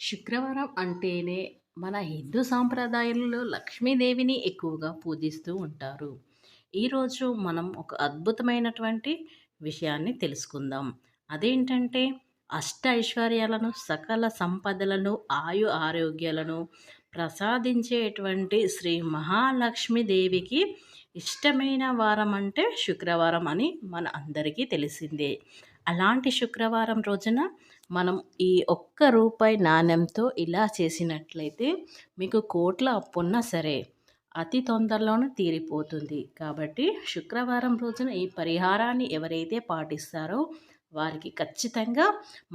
శుక్రవారం అంటేనే మన హిందూ సాంప్రదాయంలో లక్ష్మీదేవిని ఎక్కువగా పూజిస్తూ ఉంటారు. ఈరోజు మనం ఒక అద్భుతమైనటువంటి విషయాన్ని తెలుసుకుందాం. అదేంటంటే అష్ట ఐశ్వర్యాలను, సకల సంపదలను, ఆయు ఆరోగ్యాలను ప్రసాదించేటువంటి శ్రీ మహాలక్ష్మీదేవికి ఇష్టమైన వారం అంటే శుక్రవారం అని మన అందరికీ తెలిసిందే. అలాంటి శుక్రవారం రోజున మనం ఈ ఒక్క రూపాయి నాణ్యంతో ఇలా చేసినట్లయితే మీకు కోట్ల అప్పున్నా సరే అతి తొందరలోనే తీరిపోతుంది. కాబట్టి శుక్రవారం రోజున ఈ పరిహారాన్ని ఎవరైతే పాటిస్తారో వారికి ఖచ్చితంగా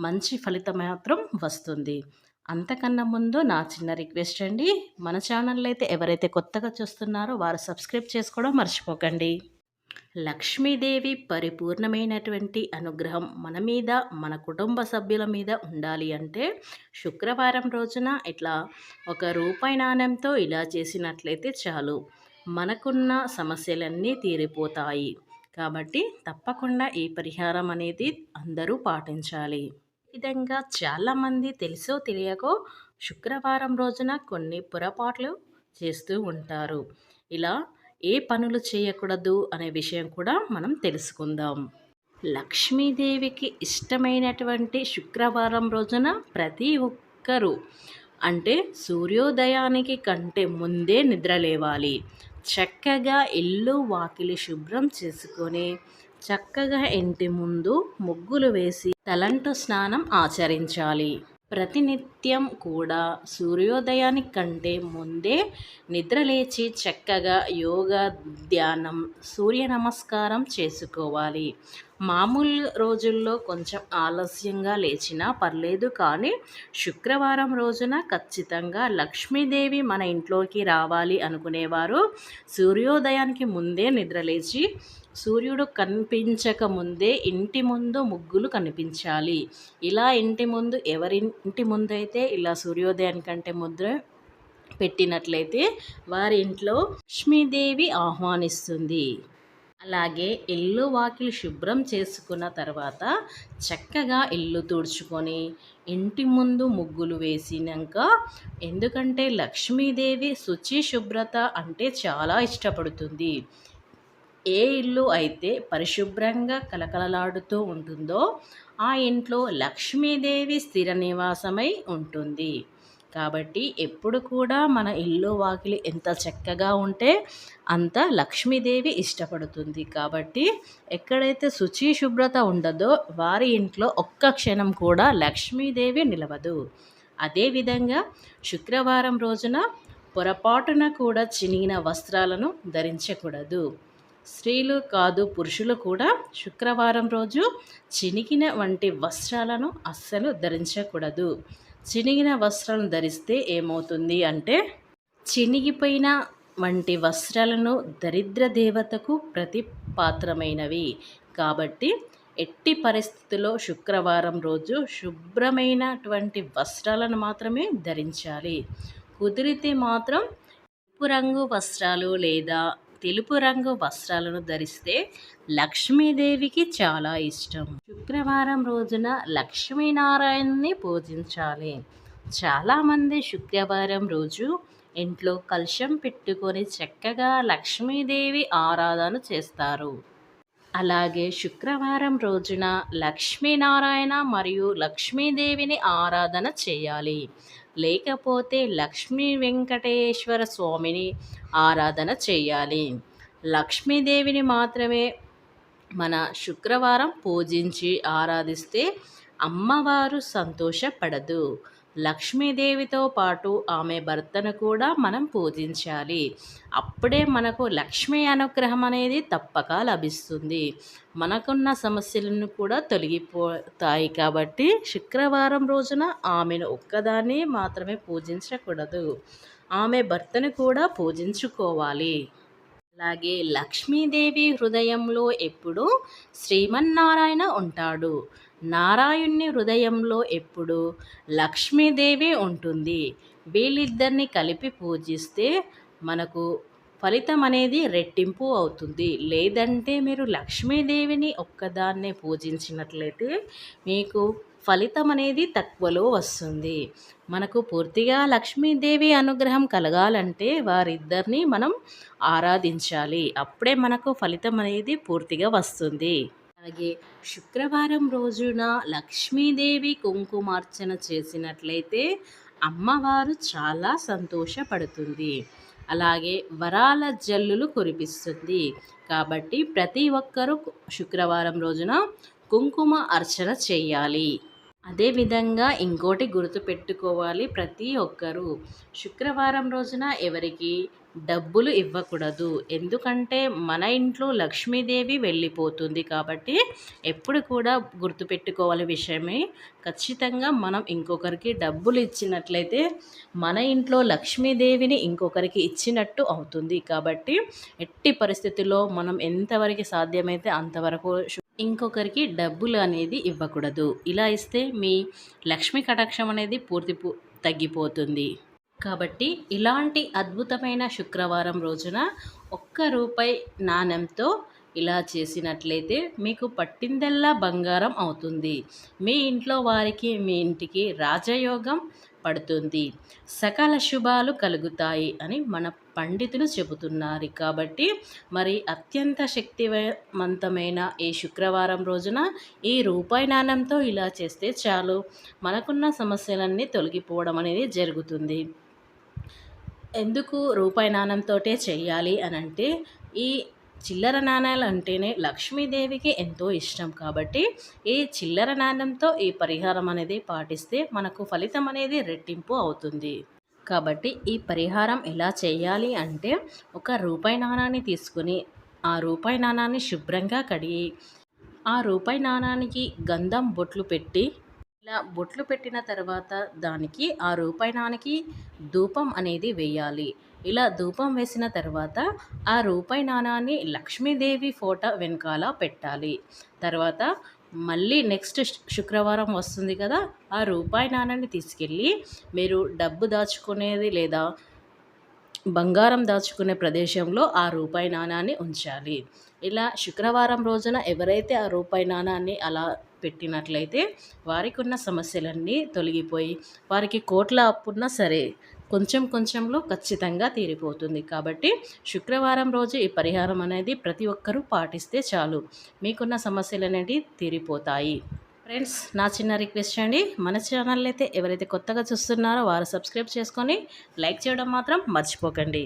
మంచి ఫలితం మాత్రం వస్తుంది. అంతకన్నా ముందు నా చిన్న రిక్వెస్ట్ అండి మన ఛానల్ అయితే ఎవరైతే కొత్తగా చూస్తున్నారో వారు సబ్స్క్రైబ్ చేసుకోవడం మర్చిపోకండి. లక్ష్మీదేవి పరిపూర్ణమైనటువంటి అనుగ్రహం మన మీద మన కుటుంబ సభ్యుల మీద ఉండాలి అంటే శుక్రవారం రోజున ఇట్లా ఒక రూపాయి నాణ్యంతో ఇలా చేసినట్లయితే చాలు. మనకున్న సమస్యలన్నీ తీరిపోతాయి. కాబట్టి తప్పకుండా ఈ పరిహారం అనేది అందరూ పాటించాలి. విధంగా చాలామంది తెలుసో తెలియకో శుక్రవారం రోజున కొన్ని పొరపాట్లు చేస్తూ ఉంటారు. ఇలా ఏ పనులు చేయకూడదు అనే విషయం కూడా మనం తెలుసుకుందాం. లక్ష్మీదేవికి ఇష్టమైనటువంటి శుక్రవారం రోజున ప్రతి ఒక్కరూ అంటే సూర్యోదయానికి కంటే ముందే నిద్ర లేవాలి చక్కగా ఇల్లు వాకిలి శుభ్రం చేసుకొని చక్కగా ఇంటి ముందు ముగ్గులు వేసి తలంటు స్నానం ఆచరించాలి. ప్రతినిత్యం కూడా సూర్యోదయానికి కంటే ముందే నిద్రలేచి చక్కగా యోగా ధ్యానం సూర్య నమస్కారం చేసుకోవాలి. మామూలు రోజుల్లో కొంచెం ఆలస్యంగా లేచినా పర్లేదు కానీ శుక్రవారం రోజున ఖచ్చితంగా లక్ష్మీదేవి మన ఇంట్లోకి రావాలి అనుకునేవారు. సూర్యోదయానికి ముందే నిద్రలేచి సూర్యుడు కనిపించక ముందే ఇంటి ముందు ముగ్గులు కనిపించాలి. ఇలా ఇంటి ముందు ఎవరి ఇంటి ముందు అయితే ఇలా సూర్యోదయానికంటే ముద్ర పెట్టినట్లయితే వారి ఇంట్లో లక్ష్మీదేవి ఆహ్వానిస్తుంది. అలాగే ఇల్లు వాకిలి శుభ్రం చేసుకున్న తర్వాత చక్కగా ఇల్లు తుడుచుకొని ఇంటి ముందు ముగ్గులు వేసినాక ఎందుకంటే లక్ష్మీదేవి శుచి శుభ్రత అంటే చాలా ఇష్టపడుతుంది. ఏ ఇల్లు అయితే పరిశుభ్రంగా కలకలలాడుతూ ఉంటుందో ఆ ఇంట్లో లక్ష్మీదేవి స్థిర నివాసమై ఉంటుంది. కాబట్టి ఎప్పుడు కూడా మన ఇల్లు వాకిలి ఎంత చక్కగా ఉంటే అంత లక్ష్మీదేవి ఇష్టపడుతుంది. కాబట్టి ఎక్కడైతే శుచి శుభ్రత ఉండదో వారి ఇంట్లో ఒక్క క్షణం కూడా లక్ష్మీదేవి నిలవదు. అదేవిధంగా శుక్రవారం రోజున పొరపాటున కూడా చినిగిన వస్త్రాలను ధరించకూడదు. స్త్రీలు కాదు పురుషులు కూడా శుక్రవారం రోజు చినిగిన వంటి వస్త్రాలను అస్సలు ధరించకూడదు. చినిగిన వస్త్రాలను ధరిస్తే ఏమవుతుంది అంటే చినిగిపోయిన వంటి వస్త్రాలను దరిద్ర దేవతకు ప్రతిపాత్రమైనవి. కాబట్టి ఎట్టి పరిస్థితుల్లో శుక్రవారం రోజు శుభ్రమైనటువంటి వస్త్రాలను మాత్రమే ధరించాలి. కుదిరితే మాత్రం రంగు వస్త్రాలు లేదా తెలుపు రంగు వస్త్రాలను ధరిస్తే లక్ష్మీదేవికి చాలా ఇష్టం. శుక్రవారం రోజున లక్ష్మీనారాయణని పూజించాలి. చాలామంది శుక్రవారం రోజు ఇంట్లో కలుషం పెట్టుకొని చక్కగా లక్ష్మీదేవి ఆరాధన చేస్తారు. అలాగే శుక్రవారం రోజున లక్ష్మీనారాయణ మరియు లక్ష్మీదేవిని ఆరాధన చేయాలి. లేకపోతే లక్ష్మీ వెంకటేశ్వర స్వామిని ఆరాధన చేయాలి. లక్ష్మీదేవిని మాత్రమే మన శుక్రవారం పూజించి ఆరాధిస్తే అమ్మవారు సంతోషపడదు. లక్ష్మీదేవితో పాటు ఆమె భర్తను కూడా మనం పూజించాలి. అప్పుడే మనకు లక్ష్మీ అనుగ్రహం అనేది తప్పక లభిస్తుంది. మనకున్న సమస్యలను కూడా తొలగిపోతాయి కాబట్టి శుక్రవారం రోజున ఆమెను ఒక్కదాన్ని మాత్రమే పూజించకూడదు. ఆమె భర్తను కూడా పూజించుకోవాలి. అలాగే లక్ష్మీదేవి హృదయంలో ఎప్పుడు శ్రీమన్నారాయణ ఉంటాడు. నారాయణ్ణి హృదయంలో ఎప్పుడు లక్ష్మీదేవి ఉంటుంది. వీళ్ళిద్దరిని కలిపి పూజిస్తే మనకు ఫలితం అనేది రెట్టింపు అవుతుంది. లేదంటే మీరు లక్ష్మీదేవిని ఒక్కదాన్నే పూజించినట్లయితే మీకు ఫలితం అనేది తక్కువలో వస్తుంది. మనకు పూర్తిగా లక్ష్మీదేవి అనుగ్రహం కలగాలంటే వారిద్దరిని మనం ఆరాధించాలి. అప్పుడే మనకు ఫలితం అనేది పూర్తిగా వస్తుంది. అలాగే శుక్రవారం రోజున లక్ష్మీదేవి కుంకుమార్చన చేసినట్లయితే అమ్మవారు చాలా సంతోషపడుతుంది. అలాగే వరాల జల్లులు కురిపిస్తుంది. కాబట్టి ప్రతి ఒక్కరూ శుక్రవారం రోజున కుంకుమ అర్చన చేయాలి. అదేవిధంగా ఇంకోటి గుర్తుపెట్టుకోవాలి ప్రతి ఒక్కరూ. శుక్రవారం రోజున ఎవరికి డబ్బులు ఇవ్వకూడదు. ఎందుకంటే మన ఇంట్లో లక్ష్మీదేవి వెళ్ళిపోతుంది కాబట్టి ఎప్పుడు కూడా గుర్తుపెట్టుకోవాలి విషయమే. ఖచ్చితంగా మనం ఇంకొకరికి డబ్బులు ఇచ్చినట్లయితే మన ఇంట్లో లక్ష్మీదేవిని ఇంకొకరికి ఇచ్చినట్టు అవుతుంది. కాబట్టి ఎట్టి పరిస్థితుల్లో మనం ఎంతవరకు సాధ్యమైతే అంతవరకు ఇంకొకరికి డబ్బులు అనేది ఇవ్వకూడదు. ఇలా ఇస్తే మీ లక్ష్మీ కటాక్షం అనేది పూర్తి తగ్గిపోతుంది. కాబట్టి ఇలాంటి అద్భుతమైన శుక్రవారం రోజున ఒక్క రూపాయి నాణ్యంతో ఇలా చేసినట్లయితే మీకు పట్టిందల్లా బంగారం అవుతుంది. మీ ఇంట్లో వారికి మీ ఇంటికి రాజయోగం పడుతుంది. సకల శుభాలు కలుగుతాయి అని మన పండితులు చెబుతున్నారు. కాబట్టి మరి అత్యంత శక్తివంతమైన ఈ శుక్రవారం రోజున ఈ రూపాయి నాణ్యంతో ఇలా చేస్తే చాలు. మనకున్న సమస్యలన్నీ తొలగిపోవడం అనేది జరుగుతుంది. ఎందుకు రూపాయి నాణంతోటే చేయాలి అని అంటే ఈ చిల్లర నాణాలు అంటేనే లక్ష్మీదేవికి ఎంతో ఇష్టం కాబట్టి ఈ చిల్లర నాణ్యంతో ఈ పరిహారం అనేది పాటిస్తే మనకు ఫలితం అనేది రెట్టింపు అవుతుంది. కాబట్టి ఈ పరిహారం ఎలా చేయాలి అంటే ఒక రూపాయి నాణాన్ని తీసుకుని ఆ రూపాయి నాణాన్ని శుభ్రంగా కడిగి ఆ రూపాయి నాణానికి గంధం బొట్లు పెట్టి ఇలా బొట్లు పెట్టిన తర్వాత దానికి ఆ రూపాయి నాణానికి ధూపం అనేది వేయాలి. ఇలా ధూపం వేసిన తర్వాత ఆ రూపాయి నాణాన్ని లక్ష్మీదేవి ఫోటో వెనకాల పెట్టాలి. తర్వాత మళ్ళీ నెక్స్ట్ శుక్రవారం వస్తుంది కదా ఆ రూపాయి నాణాన్ని తీసుకెళ్ళి మీరు డబ్బు దాచుకునేది లేదా బంగారం దాచుకునే ప్రదేశంలో ఆ రూపాయి నాణాన్ని ఉంచాలి. ఇలా శుక్రవారం రోజున ఎవరైతే ఆ రూపాయి నాణాన్ని అలా పెట్టినట్లయితే వారికి ఉన్న సమస్యలన్నీ తొలగిపోయి వారికి కోట్ల అప్పున్నా సరే కొంచెం కొంచెంలో ఖచ్చితంగా తీరిపోతుంది. కాబట్టి శుక్రవారం రోజు ఈ పరిహారం అనేది ప్రతి ఒక్కరూ పాటిస్తే చాలు. మీకున్న సమస్యలు అనేవి తీరిపోతాయి. ఫ్రెండ్స్ నా చిన్న రిక్వెస్ట్ అండి. మన ఛానల్ అయితే ఎవరైతే కొత్తగా చూస్తున్నారో వారు సబ్స్క్రైబ్ చేసుకొని లైక్ చేయడం మాత్రం మర్చిపోకండి.